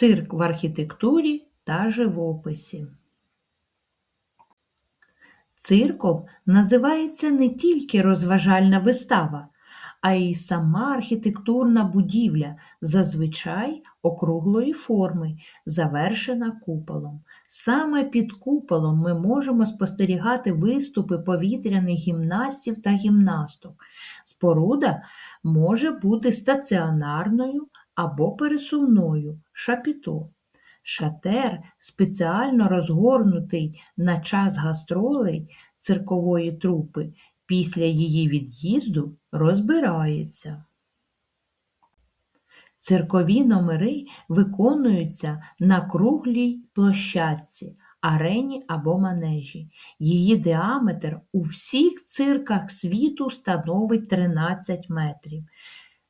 цирк в архітектурі та живописі. Цирком називається не тільки розважальна вистава, а й сама архітектурна будівля, зазвичай округлої форми, завершена куполом. Саме під куполом ми можемо спостерігати виступи повітряних гімнастів та гімнасток. Споруда може бути стаціонарною або пересувною шапіто. Шатер, спеціально розгорнутий на час гастролей циркової трупи, після її від'їзду розбирається. Циркові номери виконуються на круглій площадці, арені або манежі. Її діаметр у всіх цирках світу становить 13 метрів,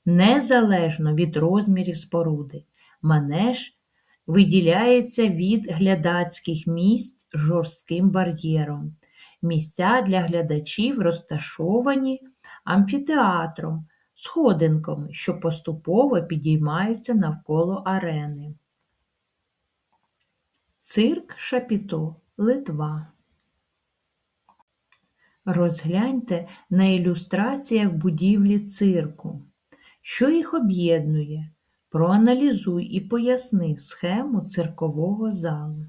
незалежно від розмірів споруди. Манеж виділяється від глядацьких місць жорстким бар'єром. Місця для глядачів розташовані амфітеатром, сходинками, що поступово підіймаються навколо арени. Цирк Шапіто Литва. Розгляньте на ілюстраціях будівлі цирку, що їх об'єднує. Проаналізуй і поясни схему циркового залу.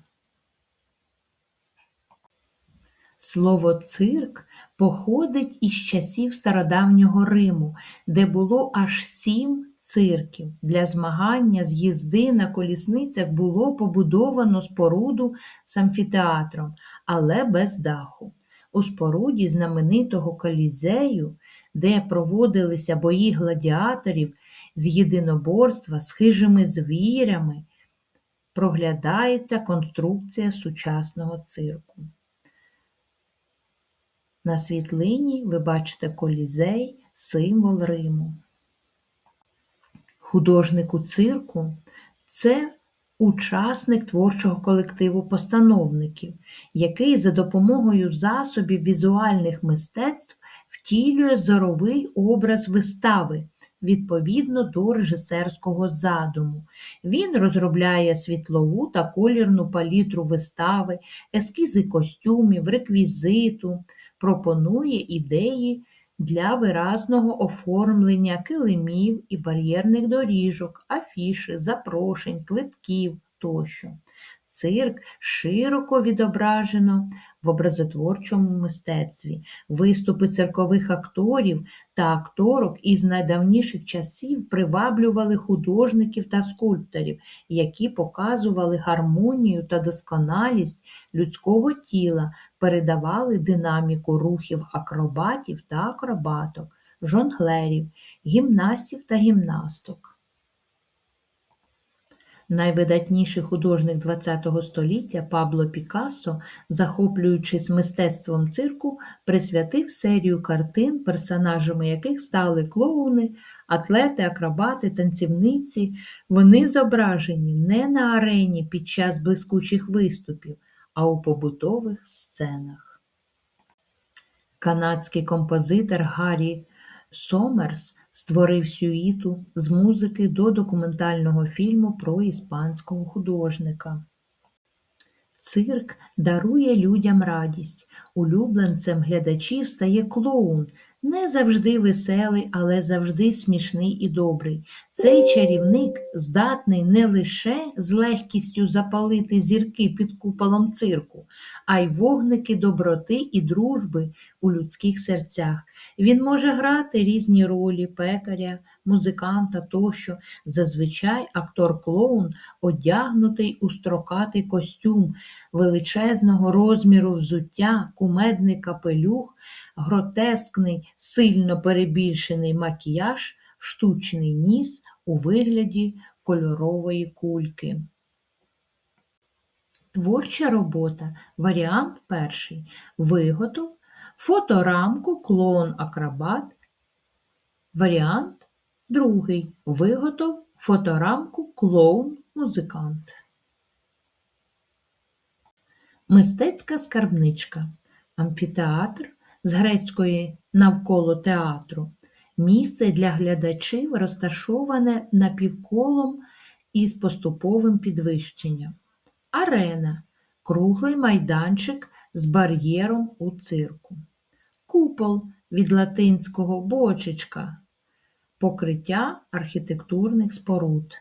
Слово цирк походить із часів стародавнього Риму, де було аж сім цирків. Для змагання з їзди на колісницях було побудовано споруду з амфітеатром, але без даху. У споруді знаменитого колізею, де проводилися бої гладіаторів з єдиноборства з хижими звірями, проглядається конструкція сучасного цирку. На світлині ви бачите колізей, символ Риму. Художник у цирку це учасник творчого колективу постановників, який за допомогою засобів візуальних мистецтв втілює зоровий образ вистави відповідно до режисерського задуму. Він розробляє світлову та колірну палітру вистави, ескізи костюмів, реквізиту, пропонує ідеї для виразного оформлення килимів і бар'єрних доріжок, афіши, запрошень, квитків тощо. Цирк широко відображено в образотворчому мистецтві. Виступи циркових акторів та акторок із найдавніших часів приваблювали художників та скульпторів, які показували гармонію та досконалість людського тіла, передавали динаміку рухів акробатів та акробаток, жонглерів, гімнастів та гімнасток. Найвидатніший художник ХХ століття Пабло Пікассо, захоплюючись мистецтвом цирку, присвятив серію картин, персонажами яких стали клоуни, атлети, акробати, танцівниці. Вони зображені не на арені під час блискучих виступів, а у побутових сценах. Канадський композитор Гаррі Сомерс створив сюїту з музики до документального фільму про іспанського художника. Цирк дарує людям радість. Улюбленцем глядачів стає клоун, не завжди веселий, але завжди смішний і добрий. Цей чарівник здатний не лише з легкістю запалити зірки під куполом цирку, а й вогники доброти і дружби у людських серцях. Він може грати різні ролі пекаря, музиканта тощо. Зазвичай актор клоун одягнутий у строкатий костюм величезного розміру взуття, кумедний капелюх, гротескний, сильно перебільшений макіяж, штучний ніс у вигляді кольорової кульки. Творча робота. Варіант перший. Виготов. Фоторамку клоун акробат. Варіант другий. Виготов. Фоторамку клоун музикант. Мистецька скарбничка. Амфітеатр з грецької навколо театру. Місце для глядачів розташоване напівколом із поступовим підвищенням. Арена – круглий майданчик з бар'єром у цирку. Купол від латинського бочечка – покриття архітектурних споруд.